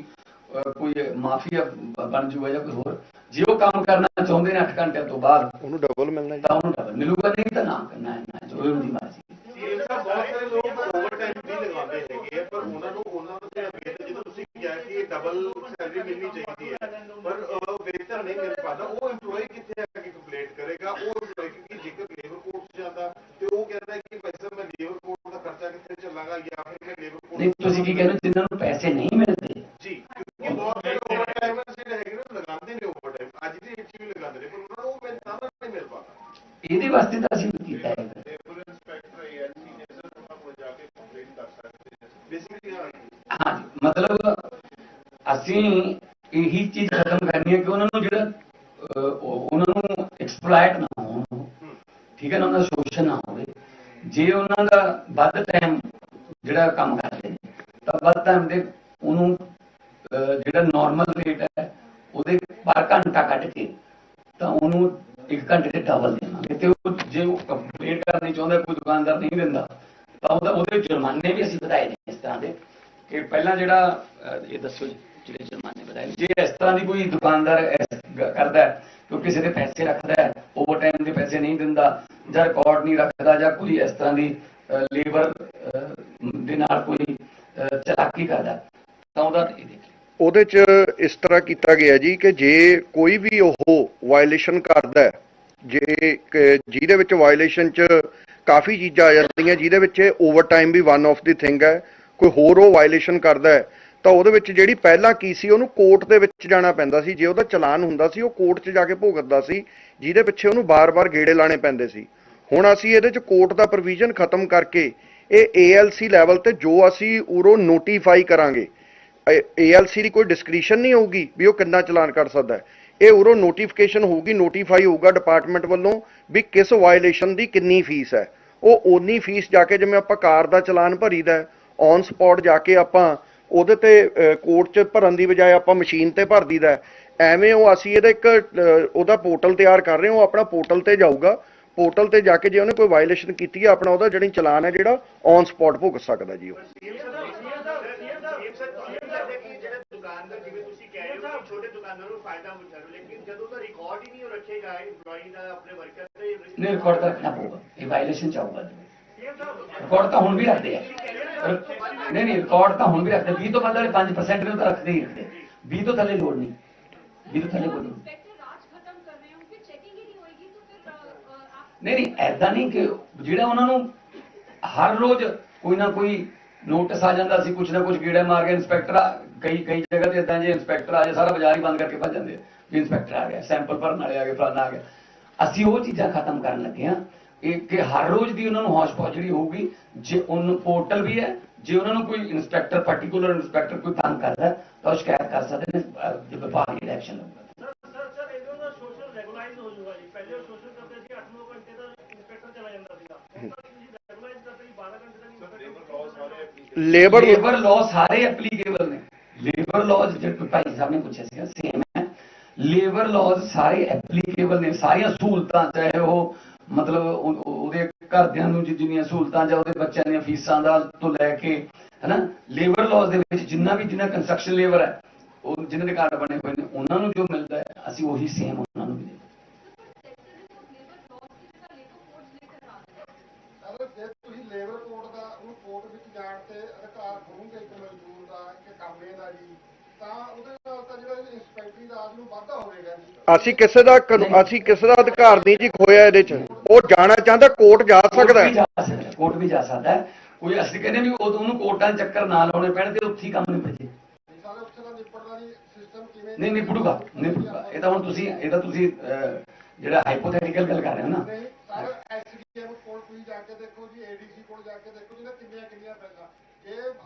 S1: ਕੋਈ ਮਾਫੀਆ ਬਣ ਜੂਗਾ ਜਾਂ ਕੋਈ ਹੋਰ। ਜੇ ਉਹ ਕੰਮ ਕਰਨਾ ਚਾਹੁੰਦੇ ਨੇ 8 ਘੰਟਿਆਂ ਤੋਂ ਬਾਅਦ
S3: ਉਹਨੂੰ ਡਬਲ ਮਿਲਣਾ
S1: ਤਾਂ ਉਹਨੂੰ ਡਬਲ ਮਿਲੂਗਾ ਨਹੀਂ ਤਾਂ ਨਾ ਕਰਨਾ ਹੈ ਨਾ ਜੋ ਉਹਦੀ ਮਰਜ਼ੀ।
S2: ਇਹ ਤਾਂ ਬਹੁਤ ਸਾਰੇ ਲੋਕ ਓਵਰਟਾਈਮ ਵੀ ਲਗਾਉਂਦੇ ਹੈਗੇ ਆ, ਪਰ ਉਹਨਾਂ ਨੂੰ ਉਹਨਾਂ ਦੇ ਅਵੇਅਰ ਜਦੋਂ ਤੁਸੀਂ ਕਿਹਾ ਕਿ ਇਹ ਡਬਲ ਸੈਲਰੀ ਮਿਲਣੀ ਚਾਹੀਦੀ ਹੈ ਪਰ ਬਿਹਤਰ ਨਹੀਂ ਮਿਲ ਪਾਦਾ ਉਹ EMPLOYE ਕਿੱਥੇ ਆ ਕੇ ਕੰਪਲੇਂਟ ਕਰੇਗਾ? ਉਹ ਕਿਉਂਕਿ ਜੇਕਰ ਲੇਬਰ ਕੋਰਟ ਜਾਂਦਾ ਤੇ ਉਹ ਕਹਿੰਦਾ ਹੈ ਕਿ ਭਾਈ ਸਾਹਿਬ ਮੈਂ ਲੇਬਰ ਕੋਰਟ ਦਾ ਖਰਚਾ ਕਿੱਥੇ ਚੱਲਾਂਗਾ ਜਾਂ ਫਿਰ ਮੈਂ ਲੇਬਰ ਕੋਰਟ
S1: ਨਹੀਂ ਤੁਸੀਂ ਕੀ ਕਹਿੰਦੇ ਜਿਨ੍ਹਾਂ ਨੂੰ ਪੈਸੇ ਨਹੀਂ ਮਿਲਦੇ
S2: ਜੀ ਕਿਉਂਕਿ ਬਹੁਤ ਸਾਰੇ ਓਵਰਟਾਈਮ ਜਿਹੜੇ ਹੈਗੇ ਨੇ ਉਹ ਲਗਾਉਂਦੇ ਨੇ ਓਵਰਟਾਈਮ ਅੱਜ ਦੀ ਡੇਟ 'ਚ ਵੀ ਲਗਾਉਂਦੇ ਨੇ ਪਰ ਉਹਨਾਂ ਨੂੰ ਉਹ ਮਿਲਦਾ ਨਹੀਂ ਮਿਲ ਪਾਦਾ
S1: ਇਹਦੇ ਵਾਸਤੇ ਤਾਂ ਅਸੀਂ ਕੀਤਾ ਹੈ।
S2: ਹਾਂ
S1: ਮਤਲਬ ਅਸੀਂ ਇਹੀ ਚੀਜ਼ ਖਤਮ ਕਰਨੀ ਹੈ ਕਿ ਉਹਨਾਂ ਨੂੰ ਜਿਹੜਾ ਉਹਨਾਂ ਨੂੰ ਐਕਸਪਲੋਇਟ ਨਾ ਹੋਣ, ਠੀਕ ਹੈ ਨਾ, ਉਹਨਾਂ ਦਾ ਸ਼ੋਸ਼ਣ ਨਾ ਹੋਵੇ। ਜੇ ਉਹਨਾਂ ਦਾ ਵੱਧ ਟਾਈਮ ਜਿਹੜਾ ਕੰਮ ਕਰਦੇ ਤਾਂ ਵੱਧ ਟਾਈਮ ਦੇ ਉਹਨੂੰ ਜਿਹੜਾ ਨਾਰਮਲ ਰੇਟ ਹੈ, ਉਹਦੇ ਪਰ ਘੰਟਾ ਕੱਢ ਕੇ ਤਾਂ ਉਹਨੂੰ ਇੱਕ ਘੰਟੇ ਤੇ ਡਬਲ ਦੇਵਾਂਗੇ ਤੇ ਉਹ ਜੇ ਉਹ ਕੰਪਲੀਟ ਕਰਨੀ ਚਾਹੁੰਦਾ, ਕੋਈ ਦੁਕਾਨਦਾਰ ਨਹੀਂ ਦਿੰਦਾ, ਤਾਂ ਉਹਦਾ ਉਹਦੇ ਜੁਰਮਾਨੇ ਵੀ ਅਸੀਂ ਵਧਾਏ ਨੇ ਇਸ ਤਰ੍ਹਾਂ ਦੇ। ਕਿ ਪਹਿਲਾਂ ਜਿਹੜਾ ਇਹ ਦੱਸੋ ਜਿਹੜੇ ਜੁਰਮਾਨੇ ਵਧਾਏ ਜੇ ਇਸ ਤਰ੍ਹਾਂ ਦੀ ਕੋਈ ਦੁਕਾਨਦਾਰ ਕਰਦਾ ਹੈ ਕਿ ਕਿਸੇ ਦੇ ਪੈਸੇ ਰੱਖਦਾ ਹੈ ਓਵਰ ਟਾਈਮ ਦੇ ਪੈਸੇ ਨਹੀਂ ਦਿੰਦਾ, ਜਾਂ ਰਿਕਾਰਡ ਨਹੀਂ ਰੱਖਦਾ, ਜਾਂ ਕੋਈ ਇਸ ਤਰ੍ਹਾਂ ਦੀ ਲੇਬਰ ਦੇ ਨਾਲ ਕੋਈ ਚਲਾਕੀ ਕਰਦਾ, ਤਾਂ ਉਹਦਾ ਇਹ ਦੇਖ
S3: ਉਹਦੇ 'ਚ ਇਸ ਤਰ੍ਹਾਂ ਕੀਤਾ ਗਿਆ ਜੀ ਕਿ ਜੇ ਕੋਈ ਵੀ ਉਹ ਵਾਇਲੇਸ਼ਨ ਕਰਦਾ ਜੇ ਜਿਹਦੇ ਵਿੱਚ ਵਾਇਲੇਸ਼ਨ 'ਚ ਕਾਫੀ ਚੀਜ਼ਾਂ ਆ ਜਾਂਦੀਆਂ, ਜਿਹਦੇ ਵਿੱਚ ਓਵਰ ਟਾਈਮ ਵੀ ਵਨ ਆਫ ਦੀ ਥਿੰਗ ਹੈ, ਕੋਈ ਹੋਰ ਉਹ ਵਾਇਲੇਸ਼ਨ ਕਰਦਾ ਹੈ, ਤਾਂ ਉਹਦੇ ਵਿੱਚ ਜਿਹੜੀ ਪਹਿਲਾਂ ਕੀ ਸੀ, ਉਹਨੂੰ ਕੋਰਟ ਦੇ ਵਿੱਚ ਜਾਣਾ ਪੈਂਦਾ ਸੀ, ਜੇ ਉਹਦਾ ਚਲਾਨ ਹੁੰਦਾ ਸੀ, ਉਹ ਕੋਰਟ 'ਚ ਜਾ ਕੇ ਭੁਗਤਦਾ ਸੀ, ਜਿਹਦੇ ਪਿੱਛੇ ਉਹਨੂੰ ਬਾਰ-ਬਾਰ ਗੇੜੇ ਲਾਣੇ ਪੈਂਦੇ ਸੀ। ਹੁਣ ਅਸੀਂ ਇਹਦੇ 'ਚ ਕੋਰਟ ਦਾ ਪ੍ਰੋਵੀਜ਼ਨ ਖਤਮ ਕਰਕੇ ਇਹ ALC ਲੈਵਲ ਤੇ ਜੋ ਅਸੀਂ ਉਰੋਂ ਨੋਟੀਫਾਈ ਕਰਾਂਗੇ ALC ਦੀ ਕੋਈ ਡਿਸਕ੍ਰਿਸ਼ਨ ਨਹੀਂ ਹੋਊਗੀ ਵੀ ਉਹ ਕਿੰਨਾ ਚਲਾਨ ਕਰ ਸਕਦਾ ਹੈ। ਇਹ ਉਰੋਂ ਨੋਟੀਫਿਕੇਸ਼ਨ ਹੋਊਗੀ ਨੋਟੀਫਾਈ ਹੋਊਗਾ ਡਿਪਾਰਟਮੈਂਟ ਵੱਲੋਂ ਵੀ ਕਿਸ ਵਾਇਲੇਸ਼ਨ ਦੀ ਕਿੰਨੀ ਫੀਸ ਹੈ। ਉਹ ਓਨੀ ਫੀਸ ਜਾ ਕੇ ਜਿਵੇਂ ਆਪਾਂ ਕਾਰ ਦਾ ਚਲਾਨ ਭਰੀਦਾ ਔਨ ਸਪੌਟ ਜਾ ਕੇ ਆਪਾਂ ਉਹਦੇ ਤੇ ਕੋਰਟ 'ਚ ਭਰਨ ਦੀ ਬਜਾਏ ਆਪਾਂ ਮਸ਼ੀਨ ਤੇ ਭਰ ਦਈਦਾ ਐਵੇਂ ਉਹ ਅਸੀਂ ਇਹਦਾ ਇੱਕ ਉਹਦਾ ਪੋਰਟਲ ਤਿਆਰ ਕਰ ਰਹੇ ਹਾਂ, ਉਹ ਆਪਣਾ ਪੋਰਟਲ ਤੇ ਜਾਊਗਾ। ਪੋਰਟਲ ਤੇ ਜਾ ਕੇ ਜੇ ਉਹਨੇ ਕੋਈ ਵਾਇਲੇਸ਼ਨ ਕੀਤੀ ਹੈ, ਆਪਣਾ ਉਹਦਾ ਜਿਹੜੀ ਚਲਾਨ ਹੈ ਜਿਹੜਾ ਔਨ ਸਪੌਟ ਭੁਗਤ ਸਕਦਾ ਜੀ ਉਹ
S2: ਜਿਹੜੇ ਦੁਕਾਨਦਾਰ ਜਿਵੇਂ ਤੁਸੀਂ ਕਹਿ ਰਹੇ ਦੁਕਾਨਾਂ ਰਿਕਾਰਡ ਤਾਂ
S1: ਰੱਖਣਾ ਪਊਗਾ। ਇਹ ਵਾਇਲੇਸ਼ਨ ਚਾਹੂਗਾ ਰਿਕਾਰਡ ਤਾਂ ਹੁਣ ਵੀ ਰੱਖਦੇ ਆ। ਨਹੀਂ ਨਹੀਂ ਰਿਕਾਰਡ ਤਾਂ ਹੁਣ ਵੀ ਰੱਖਦੇ 20 ਤੋਂ ਵੱਧ 5% ਨੂੰ ਤਾਂ ਰੱਖਦੇ ਹੀ ਰੱਖਦੇ 20 ਤੋਂ ਥੱਲੇ ਲੋੜ ਨਹੀਂ। 20 ਤੋਂ ਥੱਲੇ ਕੋਈ ਨਹੀਂ। ਨਹੀਂ ਨਹੀਂ ਐਦਾਂ ਨਹੀਂ ਕਿ ਜਿਹੜਾ ਉਹਨਾਂ ਨੂੰ ਹਰ ਰੋਜ਼ ਕੋਈ ਨਾ ਕੋਈ ਨੋਟਿਸ ਆ ਜਾਂਦਾ ਸੀ ਕੁਛ ਨਾ ਕੁਛ ਕੀੜਾ ਮਾਰ ਕੇ ਇਨਸਪੈਕਟਰ ਕਈ ਕਈ ਜਗ੍ਹਾ ਤੇ ਇਦਾਂ ਜੇ ਇੰਸਪੈਕਟਰ ਆ ਜਾਏ ਸਾਰਾ ਬਾਜ਼ਾਰ ਹੀ ਬੰਦ ਕਰਕੇ ਭੱਜ ਜਾਂਦੇ ਆ ਵੀ ਇੰਸਪੈਕਟਰ ਆ ਗਿਆ ਸੈਂਪਲ ਭਰਨ ਵਾਲੇ ਆ ਗਏ ਫਲਾਣਾ ਆ ਗਿਆ। ਅਸੀਂ ਉਹ ਚੀਜ਼ਾਂ ਖਤਮ ਕਰਨ ਲੱਗੇ ਆ ਇਹ ਕਿ ਹਰ ਰੋਜ਼ ਦੀ ਉਹਨਾਂ ਨੂੰ ਹੌਸ਼ ਜਿਹੜੀ ਹੋਊਗੀ ਜੇ ਉਹਨੂੰ ਪੋਰਟਲ ਵੀ ਹੈ ਜੇ ਉਹਨਾਂ ਨੂੰ ਕੋਈ ਇੰਸਪੈਕਟਰ ਪਾਰਟਿਕੂਲਰ ਇੰਸਪੈਕਟਰ ਕੋਈ ਤੰਗ ਕਰਦਾ ਤਾਂ ਉਹ ਸ਼ਿਕਾਇਤ ਕਰ ਸਕਦੇ ਨੇ ਜੇ ਵਿਭਾਗ ਇਹਦਾ ਐਕਸ਼ਨ ਲਊਗਾ
S6: ਸਰ ਸਰ ਇਹਦੇ ਨਾਲ ਸੋਸ਼ਲ ਰੈਗੂਲਾਈਜ਼ ਹੋ ਜਾਊਗਾ ਜੀ ਪਹਿਲੇ ਉਹ ਸੋਸ਼ਲ ਕਰਦੇ ਸੀ 8-9 ਘੰਟੇ ਦਾ ਇੰਸਪੈਕਟਰ ਚਲਾ ਜਾਂਦਾ ਸੀਗਾ। ਹੁਣ ਤਾਂ ਤੁਸੀਂ ਰੈਗੂਲਾਈਜ਼ ਕਰਦੇ ਜੀ 12 ਘੰਟੇ ਦਾ ਇੰਸਪੈਕਟਰ
S3: ਲੇਬਰ
S1: ਲੇਬਰ ਲਾਅ ਸਾਰੇ ਐਪਲੀਕੇਬਲ ਨੇ। ਲੇਬਰ ਲਾਅ ਜਿਹੜੇ ਭਾਈ ਸਾਹਿਬ ਨੇ ਪੁੱਛਿਆ ਸੀਗਾ ਸੇਮ ਹੈ। ਲੇਬਰ ਲਾਅ ਸਾਰੇ ਐਪਲੀਕੇਬਲ ਨੇ ਸਾਰੀਆਂ ਸਹੂਲਤਾਂ ਚਾਹੇ ਉਹ ਮਤਲਬ ਉਹ- ਉਹ- ਉਹਦੇ ਘਰਦਿਆਂ ਨੂੰ ਜਿ- ਜਿੰਨੀਆਂ ਸਹੂਲਤਾਂ ਜਾਂ ਉਹਦੇ ਬੱਚਿਆਂ ਦੀਆਂ ਫੀਸਾਂ ਦਾ ਤੋਂ ਲੈ ਕੇ ਹਨਾ? ਲੇਬਰ ਲਾਅ ਦੇ ਵਿੱਚ ਜਿੰਨਾ ਵੀ ਜਿੰਨਾ ਕੰਸਟਰਕਸ਼ਨ ਲੇਬਰ ਹੈ ਉਹ ਜਿਨ੍ਹਾਂ ਦੇ ਕਾਰਡ ਬਣੇ ਹੋਏ ਨੇ ਉਹਨਾਂ ਨੂੰ ਜੋ ਮਿਲਦਾ ਹੈ ਅਸੀਂ ਉਹੀ ਸੇਮ ਉਹਨਾਂ ਨੂੰ
S4: ਤੁਸੀਂ ਲੇਬਰ ਉਹਨੂੰ ਕੋਰਟ ਵਿੱਚ ਜਾਣ ਤੇ ਅਧਿਕਾਰ ਖੋਹੋਗੇ ਇੱਕ ਮਜ਼ਦੂਰ ਦਾ ਇੱਕ ਕਾਮੇ ਦਾ ਜੀ ਤਾਂ ਉਹਦੇ ਨਾਲ ਤਾਂ ਜਿਹੜਾ ਇੰਸਪੈਕਟਰੀ ਰਾਜ ਨੂੰ ਵਾਧਾ ਹੋਵੇਗਾ ਜੀ।
S3: ਅਸੀਂ ਕਿਸੇ ਦਾ ਕਾਨੂੰ- ਅਸੀਂ ਕਿਸੇ ਦਾ ਅਧਿਕਾਰ ਨਹੀਂ ਜੀ ਖੋਇਆ ਇਹਦੇ 'ਚ। ਉਹ ਜਾਣਾ ਚਾਹੁੰਦਾ ਕੋਰਟ ਜਾ ਸਕਦਾ
S1: ਕੋਰਟ ਵੀ
S3: ਹੈ।
S1: ਜਾ ਸਕਦਾ ਹੈ, ਕੋਰਟ ਵੀ ਜਾ ਸਕਦਾ ਹੈ। ਕੋਈ ਅਸੀਂ ਕਹਿੰਦੇ ਵੀ ਉਹ ਉਹਨੂੰ ਕੋਰਟਾਂ ਚੱਕਰ ਨਾ ਲਾਉਣੇ ਪੈਣ ਤੇ ਉੱਥੇ ਹੀ ਕੰਮ ਨਿਪਟ ਜੇ।
S4: ਸਾਰੇ ਉੱਥੇ ਦਾ ਨਿਪਟਦਾ ਨਹੀਂ ਸਿਸਟਮ ਕਿਵੇਂ
S1: ਨਹੀਂ ਨਿਪਟੂਗਾ ਨਿਪਟੂਗਾ ਇਹ ਤਾਂ ਹੁਣ ਤੁਸੀਂ ਇਹ ਤਾਂ ਤੁਸੀਂ ਅਹ, ਜਿਹੜਾ ਹਾਈਪੋਥੈਟੀਕਲ ਗੱਲ ਕਰ ਰਹੇ ਹੋ ਨਾ।
S4: ਨਹੀਂ ਸਾਰੇ ਐਸਡੀਐਮ ਕੋਲ ਤੁਸੀਂ ਜਾ ਕੇ ਦੇਖੋ ਜੀ ਏਡੀਸੀ ਕੋਲ ਜਾ ਕੇ ਦੇਖੋ ਜਿਹਨੇ ਕਿੰਨੀਆਂ ਕਿੰਨੀਆਂ ਪੈਸਾ ਜੇ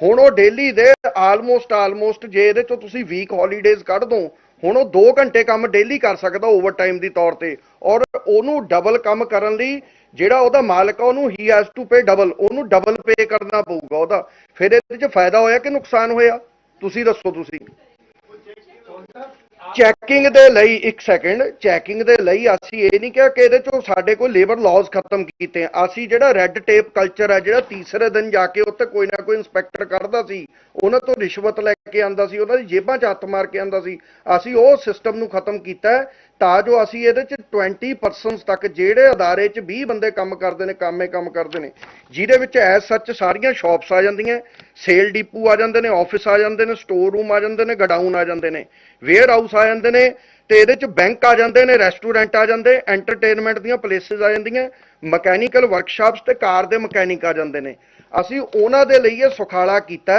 S3: ਹੁਣ ਉਹ ਡੇਲੀ ਦੇ ਆਲਮੋਸਟ ਆਲਮੋਸਟ ਜੇ ਇਹਦੇ ਚੋਂ ਤੁਸੀਂ ਵੀਕ ਹੌਲੀਡੇਜ਼ ਕੱਢ ਦੋ, ਹੁਣ ਉਹ 2 ਘੰਟੇ ਕੰਮ ਡੇਲੀ ਕਰ ਸਕਦਾ ਓਵਰਟਾਈਮ ਦੀ ਤੌਰ ਤੇ। ਔਰ ਉਹਨੂੰ ਡਬਲ ਕੰਮ ਕਰਨ ਲਈ ਜਿਹੜਾ ਉਹਦਾ ਮਾਲਕ ਆ, ਉਹਨੂੰ ਹੀ ਹੈਜ਼ ਟੂ ਪੇ ਡਬਲ ਉਹਨੂੰ ਡਬਲ ਪੇ ਕਰਨਾ ਪਊਗਾ ਉਹਦਾ। ਫਿਰ ਇਹਦੇ 'ਚ ਫਾਇਦਾ ਹੋਇਆ ਕਿ ਨੁਕਸਾਨ ਹੋਇਆ? ਤੁਸੀਂ ਦੱਸੋ ਤੁਸੀਂ। ਚੈਕਿੰਗ ਦੇ ਲਈ ਇੱਕ ਸੈਕਿੰਡ ਚੈਕਿੰਗ ਦੇ ਲਈ ਅਸੀਂ ਇਹ ਨਹੀਂ ਕਿਹਾ ਕਿ ਇਹਦੇ ਚੋਂ ਸਾਡੇ ਕੋਲ ਲੇਬਰ ਲਾਜ਼ ਖਤਮ ਕੀਤੇ ਅਸੀਂ ਜਿਹੜਾ ਰੈੱਡ ਟੇਪ ਕਲਚਰ ਹੈ ਜਿਹੜਾ ਤੀਸਰੇ ਦਿਨ ਜਾ ਕੇ ਉੱਥੇ ਕੋਈ ਨਾ ਕੋਈ ਇਨਸਪੈਕਟਰ ਕੱਢਦਾ ਸੀ, ਉਹਨਾਂ ਤੋਂ ਰਿਸ਼ਵਤ ਲੈ ਕੇ ਆਂਦਾ ਸੀ, ਉਹਨਾਂ ਦੀ ਜੇਬਾਂ 'ਚ ਹੱਥ ਮਾਰ ਕੇ ਆਂਦਾ ਸੀ। ਅਸੀਂ ਉਹ ਸਿਸਟਮ ਨੂੰ ਖਤਮ ਕੀਤਾ ਤਾਂ ਜੋ ਅਸੀਂ ਇਹਦੇ 'ਚ 20% ਤੱਕ ਜਿਹੜੇ ਅਦਾਰੇ 'ਚ 20 ਬੰਦੇ ਕੰਮ ਕਰਦੇ ਨੇ, ਕੰਮੇ ਕੰਮ ਕਰਦੇ ਨੇ, ਜਿਹਦੇ ਵਿੱਚ ਐ ਸੱਚ ਸਾਰੀਆਂ ਸ਼ਾਪਸ ਆ ਜਾਂਦੀਆਂ ਸੇਲ ਡਿਪੂ ਆ ਜਾਂਦੇ ਨੇ ਆਫਿਸ ਆ ਜਾਂਦੇ ਨੇ ਸਟੋਰ ਰੂਮ ਆ ਜਾਂਦੇ ਨੇ ਗਡਾਊਨ ਆ ਜਾਂਦੇ ਨੇ ਵੇਅਰ ਹਾਊਸ ਆ ਜਾਂਦੇ ਨੇ ਤੇ ਇਹਦੇ 'ਚ ਬੈਂਕ ਆ ਜਾਂਦੇ ਨੇ ਰੈਸਟੋਰੈਂਟ ਆ ਜਾਂਦੇ ਐਂਟਰਟੇਨਮੈਂਟ ਦੀਆਂ ਪਲੇਸਿਸ ਆ ਜਾਂਦੀਆਂ ਮਕੈਨੀਕਲ ਵਰਕਸ਼ਾਪਸ ਤੇ ਕਾਰ ਦੇ ਮਕੈਨਿਕ ਆ ਜਾਂਦੇ ਨੇ। ਅਸੀਂ ਉਹਨਾਂ ਦੇ ਲਈ ਇਹ ਸੁਖਾਲਾ ਕੀਤਾ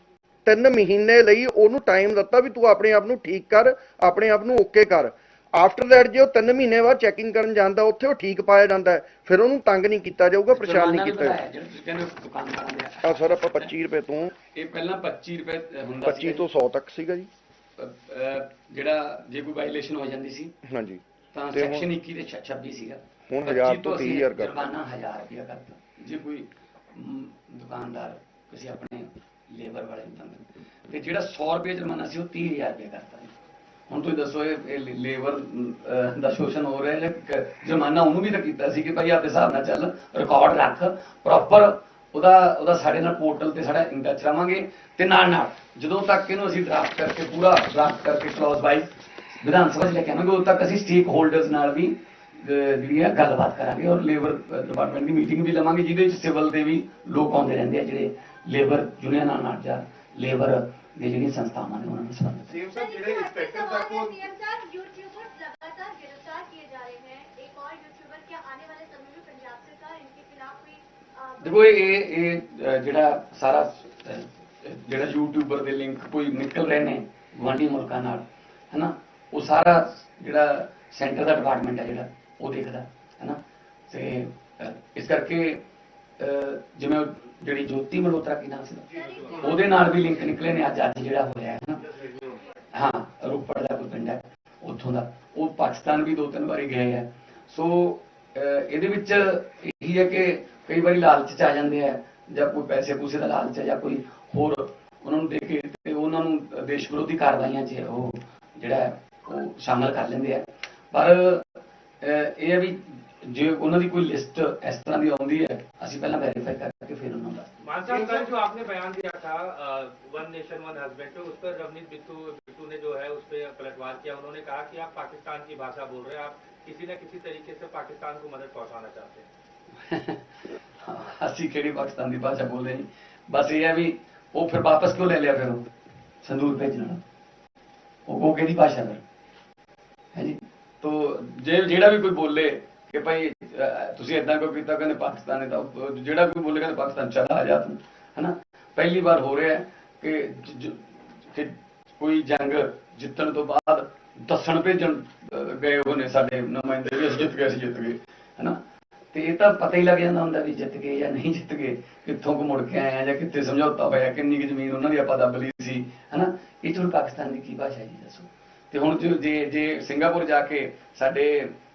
S3: 3 ਮਹੀਨੇ ਲਈ ਉਹਨੂੰ ਟਾਈਮ ਦਿੱਤਾ ਵੀ ਤੂੰ ਆਪਣੇ ਆਪ ਨੂੰ ਠੀਕ ਕਰ ਆਪਣੇ ਆਪ ਨੂੰ ਓਕੇ ਕਰ। ਆਫਟਰ ਦੈਟ ਜੇ ਉਹ 3 ਮਹੀਨੇ ਬਾਅਦ ਚੈਕਿੰਗ ਕਰਨ ਜਾਂਦਾ ਉੱਥੇ ਉਹ ਠੀਕ ਪਾਇਆ ਜਾਂਦਾ ਫਿਰ ਉਹਨੂੰ ਤੰਗ ਨਹੀਂ ਕੀਤਾ ਜਾਊਗਾ ਪਰੇਸ਼ਾਨ ਨਹੀਂ ਕੀਤਾ ਜਾਊਗਾ ਆ ਸਰ ਆਪਾਂ 25 ਰੁਪਏ ਤੋਂ
S1: ਇਹ ਪਹਿਲਾਂ 25 ਰੁਪਏ ਹੁੰਦਾ
S3: 25 ਤੋਂ 100 ਤੱਕ ਸੀਗਾ ਜੀ।
S1: ਜਿਹੜਾ ਜੇ ਕੋਈ ਵਾਇਲੇਸ਼ਨ ਹੋ ਜਾਂਦੀ ਸੀ
S3: ਹਾਂਜੀ।
S1: ਤਾਂ ਸੈਕਸ਼ਨ 21 ਦੇ 26 ਸੀਗਾ।
S3: ਹੁਣ
S1: 25
S3: 1000 ਤੋਂ
S1: ਅਸੀਂ
S3: 30000 ਕਰਤਾ।
S1: ਜੁਰਮਾਨਾ 1000 ਰੁਪਇਆ ਕਰਤਾ। ਜੇ ਕੋਈ ਦੁਕਾਨਦਾਰ ਕਿਸੇ ਆਪਣੇ ਲੇਬਰ ਵਾਲੇ ਨੂੰ ਤੇ ਜਿਹੜਾ 100 ਰੁਪਏ ਜੁਰਮਾਨਾ ਸੀ ਉਹ 30000 ਰੁਪਏ ਕਰਤਾ ਹੁਣ ਤੁਸੀਂ ਦੱਸੋ ਇਹ ਲੇਬਰ ਦਾ ਸ਼ੋਸ਼ਣ ਹੋ ਰਿਹਾ ਹੈ ਜਾਂ ਜੁਰਮਾਨਾ ਉਹਨੂੰ ਵੀ ਤਾਂ ਕੀਤਾ ਸੀ ਕਿ ਭਾਈ ਆਪਦੇ ਹਿਸਾਬ ਨਾਲ ਚੱਲ ਰਿਕਾਰਡ ਰੱਖ ਪ੍ਰੋਪਰ ਉਹਦਾ ਉਹਦਾ ਸਾਡੇ ਨਾਲ ਪੋਰਟਲ ਤੇ ਸਾਡਾ ਇਨ ਚਲਾਵਾਂਗੇ ਤੇ ਨਾਲ ਨਾਲ ਜਦੋਂ ਤੱਕ ਇਹਨੂੰ ਅਸੀਂ ਡਰਾਫਟ ਕਰਕੇ ਪੂਰਾ ਡਰਾਫਟ ਕਰਕੇ ਕਲੌਜ਼ ਵਾਈਜ਼ ਵਿਧਾਨ ਸਭਾ 'ਚ ਲੈ ਕੇ ਆਵਾਂਗੇ, ਉਦੋਂ ਤੱਕ ਅਸੀਂ ਸਟੇਕ ਹੋਲਡਰਸ ਨਾਲ ਵੀ ਜਿਹੜੀ ਹੈ ਗੱਲਬਾਤ ਕਰਾਂਗੇ ਔਰ ਲੇਬਰ ਡਿਪਾਰਟਮੈਂਟ ਦੀ ਮੀਟਿੰਗ ਵੀ ਲਵਾਂਗੇ, ਜਿਹਦੇ ਵਿੱਚ ਸਿਵਲ ਦੇ ਵੀ ਲੋਕ ਆਉਂਦੇ ਰਹਿੰਦੇ ਆ, ਜਿਹੜੇ ਲੇਬਰ ਯੂਨੀਅਨ ਨਾਲ ਨਾਲ ਜਾਂ ਲੇਬਰ ਦੀ ਜਿਹੜੀਆਂ ਸੰਸਥਾਵਾਂ ਨੇ ਉਹਨਾਂ ਨੂੰ ਸੰਬੰਧਿਤ
S2: ਸੇਵ ਸਾਹਿਬ ਜਿਹੜੇ ਇੰਸਪੈਕਟਰ
S7: ਦਾ ਕੋ ਸਰ ਯੂਟਿਊਬਰ ਲਗਾਤਾਰ ਗ੍ਰਿਫਤਾਰ ਕੀਏ ਜਾ ਰਹੇ ਹਨ ਇੱਕ ਔਰ ਯੂਟਿਊਬਰ ਕੇ ਆਨੇ ਵਾਲੇ ਸਮੇਂ ਵਿੱਚ ਪੰਜਾਬ ਸਰਕਾਰ ਇਨਕੇ ਖਿਲਾਫ ਵੀ
S1: ਦੇਖੋ ਇਹ ਇਹ ਜਿਹੜਾ ਸਾਰਾ ਜਿਹੜਾ ਯੂਟਿਊਬਰ ਦੇ ਲਿੰਕ ਕੋਈ ਨਿਕਲ ਰਹੇ ਨੇ ਵਾਂਡੀ ਮੁਲਕਾਂ ਨਾਲ ਹੈਨਾ? ਉਹ ਸਾਰਾ ਜਿਹੜਾ ਸੈਂਟਰ ਦਾ ਡਿਪਾਰਟਮੈਂਟ ਹੈ ਜਿਹੜਾ ਉਹ ਦੇਖਦਾ ਹੈਨਾ? ਤੇ ਇਸ ਕਰਕੇ ਜਿਵੇਂ ਜਿਹੜੀ ਜੋਤੀ ਮਲਹੋਤਰਾ ਕੀ ਨਾਮ ਸੀ? ਉਹਦੇ ਨਾਲ ਵੀ ਲਿੰਕ ਨਿਕਲੇ ਨੇ, ਅੱਜ ਅੱਜ ਜਿਹੜਾ ਹੋਇਆ ਹੈ ਨਾ। ਹਾਂ, ਰੋਪੜ ਦਾ ਕੋਈ ਪਿੰਡ ਹੈ, ਉੱਥੋਂ ਦਾ। ਉਹ ਪਾਕਿਸਤਾਨ ਵੀ ਦੋ ਤਿੰਨ ਵਾਰੀ ਗਏ ਆ। ਸੋ ਇਹਦੇ ਵਿੱਚ ਇਹੀ ਹੈ ਕਿ ਕਈ ਵਾਰੀ ਲਾਲਚ ਚ ਆ ਜਾਂਦੇ ਆ, ਜਾਂ ਕੋਈ ਪੈਸੇ ਪੂਸੇ ਦਾ ਲਾਲਚ ਹੈ ਜਾਂ ਕੋਈ ਹੋਰ ਉਹਨਾਂ ਨੂੰ ਦੇ ਕੇ ਤੇ ਉਹਨਾਂ ਨੂੰ ਦੇਸ਼ ਵਿਰੋਧੀ ਕਾਰਵਾਈਆਂ 'ਚ ਉਹ ਜਿਹੜਾ ਉਹ ਸ਼ਾਮਲ ਕਰ ਲੈਂਦੇ ਆ। ਪਰ ਇਹ ਹੈ ਵੀ ਜੇ ਉਹਨਾਂ ਦੀ ਕੋਈ ਲਿਸਟ ਇਸ ਤਰ੍ਹਾਂ ਦੀ ਆਉਂਦੀ ਹੈ ਅਸੀਂ ਪਹਿਲਾਂ ਵੈਰੀਫਾਈ ਕਰਕੇ ਫਿਰ ਉਹਨਾਂ ਦਾ
S8: मान साहब कल जो आपने बयान दिया था वन नेशन वन हस्बैंड पे उस पर रवनीत बिट्टू बिट्टू ने जो है उस पर पलटवार किया उन्होंने कहा कि आप पाकिस्तान की भाषा बोल रहे हैं आप किसी न किसी तरीके से पाकिस्तान को मदद पहुंचाना चाहते हैं
S1: ਅਸੀਂ ਕਿਹੜੀ ਪਾਕਿਸਤਾਨ ਦੀ ਭਾਸ਼ਾ ਬੋਲਦੇ ਨਹੀਂ ਬਸ ਇਹ ਹੈ ਵੀ ਉਹ ਫਿਰ ਵਾਪਸ ਕਿਉਂ ਲੈ ਲਿਆ ਫਿਰ ਉਹ ਸੰਦੂਰ ਭੇਜਣ ਵਾਲਾ ਉਹ ਉਹ ਕਿਹਦੀ ਭਾਸ਼ਾ ਫਿਰ ਹੈ ਜੀ ਤੋ ਜੇ ਜਿਹੜਾ ਵੀ ਕੋਈ ਬੋਲੇ ਕਿ ਭਾਈ ਤੁਸੀਂ ਇਦਾਂ ਕਿਉਂ ਕੀਤਾ? ਕਹਿੰਦੇ ਪਾਕਿਸਤਾਨ ਹੈ ਤਾਂ ਜਿਹੜਾ ਕੋਈ ਬੋਲੇ ਕਹਿੰਦੇ ਪਾਕਿਸਤਾਨ ਚਲਾ ਆ ਜਾ ਤੂੰ, ਹੈਨਾ? ਪਹਿਲੀ ਵਾਰ ਹੋ ਰਿਹਾ ਕਿ ਕਿ ਕੋਈ ਜੰਗ ਜਿੱਤਣ ਤੋਂ ਬਾਅਦ ਦੱਸਣ ਭੇਜਣ ਗਏ ਹੋਏ ਨੇ ਸਾਡੇ ਨੁਮਾਇੰਦੇ ਵੀ ਅਸੀਂ ਜਿੱਤ ਗਏ, ਅਸੀਂ ਜਿੱਤ ਗਏ, ਹੈਨਾ? ਤੇ ਇਹ ਤਾਂ ਪਤਾ ਹੀ ਲੱਗ ਜਾਂਦਾ ਹੁੰਦਾ ਵੀ ਜਿੱਤ ਗਏ ਜਾਂ ਨਹੀਂ ਜਿੱਤ ਗਏ, ਕਿੱਥੋਂ ਕੁ ਮੁੜ ਕੇ ਆਏ ਆ ਜਾਂ ਕਿੱਥੇ ਸਮਝੌਤਾ ਹੋਇਆ, ਕਿੰਨੀ ਕੁ ਜ਼ਮੀਨ ਉਹਨਾਂ ਦੀ ਆਪਾਂ ਦੱਬ ਲਈ ਸੀ, ਹਨਾ? ਇਹ ਚੋਂ ਪਾਕਿਸਤਾਨ ਦੀ ਕੀ ਭਾਸ਼ਾ ਜੀ, ਦੱਸੋ? ਤੇ ਹੁਣ ਜੇ ਜੇ ਸਿੰਗਾਪੁਰ ਜਾ ਕੇ ਸਾਡੇ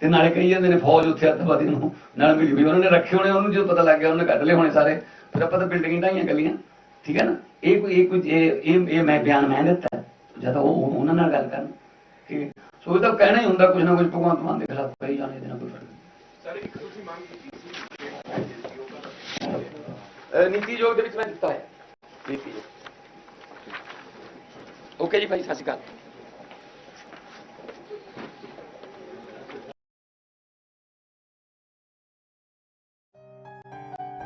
S1: ਤੇ ਨਾਲੇ ਕਹੀ ਜਾਂਦੇ ਨੇ ਫੌਜ ਉੱਥੇ ਅੱਤਵਾਦੀ ਨੂੰ। ਨਾਲ ਮਿਲੀ ਵੀ ਉਹਨਾਂ ਨੇ ਰੱਖੇ ਹੋਣੇ ਉਹਨੂੰ ਜਦੋਂ ਪਤਾ ਲੱਗ ਗਿਆ ਉਹਨੇ ਕੱਢ ਲਏ ਹੋਣੇ ਸਾਰੇ। ਫਿਰ ਆਪਾਂ ਤਾਂ ਬਿਲਡਿੰਗਾਂ ਢਾਈਆਂ ਗੱਲੀਆਂ ਠੀਕ ਹੈ ਨਾ? ਇਹ ਕੋਈ ਇਹ ਕੋਈ ਇਹ ਇਹ ਇਹ ਮੈਂ ਬਿਆਨ ਮੈਂ ਦਿੱਤਾ। ਜਦ ਉਹ ਉਹ- ਉਹਨਾਂ ਨਾਲ ਗੱਲ ਕਰਨ। ਕਿ ਸੋ ਇਹ ਤਾਂ ਕਹਿਣਾ ਹੀ ਹੁੰਦਾ ਕੁਝ ਨਾ ਕੁਝ ਭਗਵੰਤ ਮਾਨ ਦੇ ਖਿਲਾਫ ਕਹੀ ਜਾਣੇ ਦੇ ਨਾਲ ਕੋਈ ਫ਼ਰਕ ਨਹੀਂ।
S5: ਸਰ ਇੱਕ ਤੁਸੀਂ ਮੰਗ ਕੀਤੀ ਸੀ
S1: ਨੀਤੀ ਯੋਗ ਦੇ ਵਿੱਚ ਮੈਂ ਦਿੱਤਾ ਹੈ। ਨੀਤੀ ਓਕੇ ਜੀ ਭਾਈ ਸਤਿ ਸ਼੍ਰੀ ਅਕਾਲ।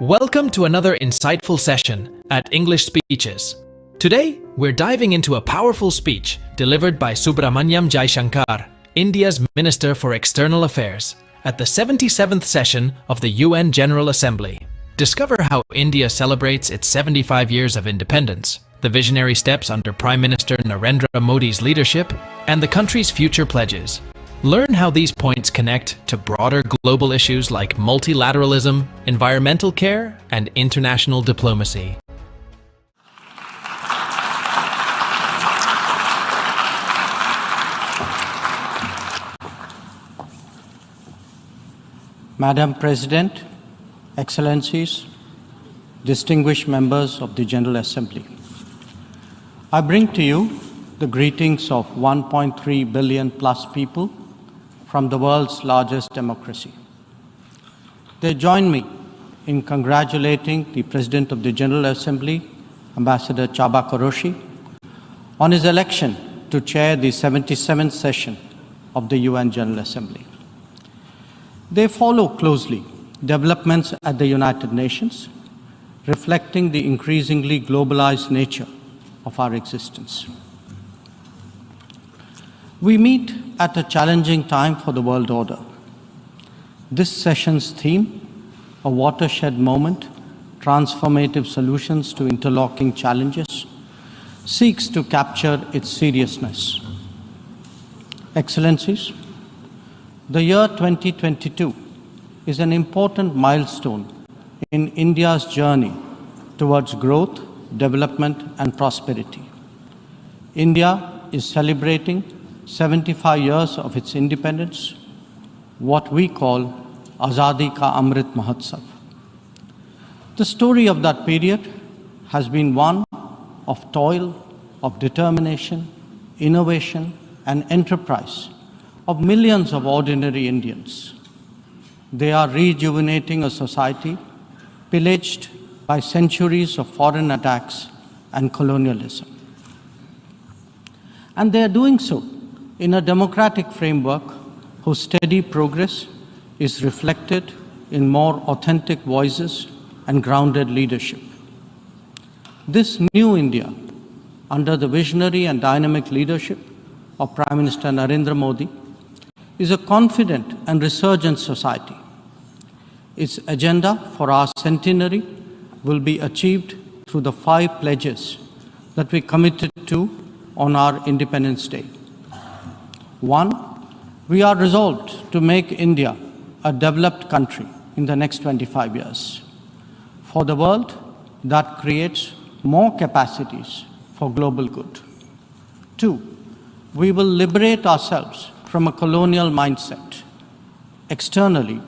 S9: Welcome to another insightful session at English Speeches. Today, we're diving into a powerful speech delivered by Subramanyam Jaishankar, India's Minister for External Affairs, at the 77th session of the UN General Assembly. Discover how India celebrates its 75 years of independence, the visionary steps under Prime Minister Narendra Modi's leadership, and the country's future pledges. Learn how these points connect to broader global issues like multilateralism, environmental care, and international diplomacy.
S10: Madam President, Excellencies, distinguished members of the General Assembly, I bring to you the greetings of 1.3 billion plus people from the world's largest democracy. They join me in congratulating the President of the General Assembly, Ambassador Chaba Koroshi, on his election to chair the 77th session of the UN General Assembly. They follow closely developments at the United Nations, reflecting the increasingly globalized nature of our existence. We meet at a challenging time for the world order. This session's theme, a watershed moment, transformative solutions to interlocking challenges, seeks to capture its seriousness. Excellencies, the year 2022 is an important milestone in India's journey towards growth, development, and prosperity. India is celebrating 75 years of its independence, what we call Azadi Ka Amrit Mahotsav. The story of that period has been one of toil, of determination, innovation, and enterprise of millions of ordinary Indians. They are rejuvenating a society pillaged by centuries of foreign attacks and colonialism. And they are doing so in a democratic framework whose steady progress is reflected in more authentic voices and grounded leadership. This new India, under the visionary and dynamic leadership of Prime Minister Narendra Modi, is a confident and resurgent society. Its agenda for our centenary will be achieved through the five pledges that we committed to on our Independence Day. One, we are resolved to make India a developed country in the next 25 years. For the world, that creates more capacities for global good. Two, we will liberate ourselves from a colonial mindset. Externally,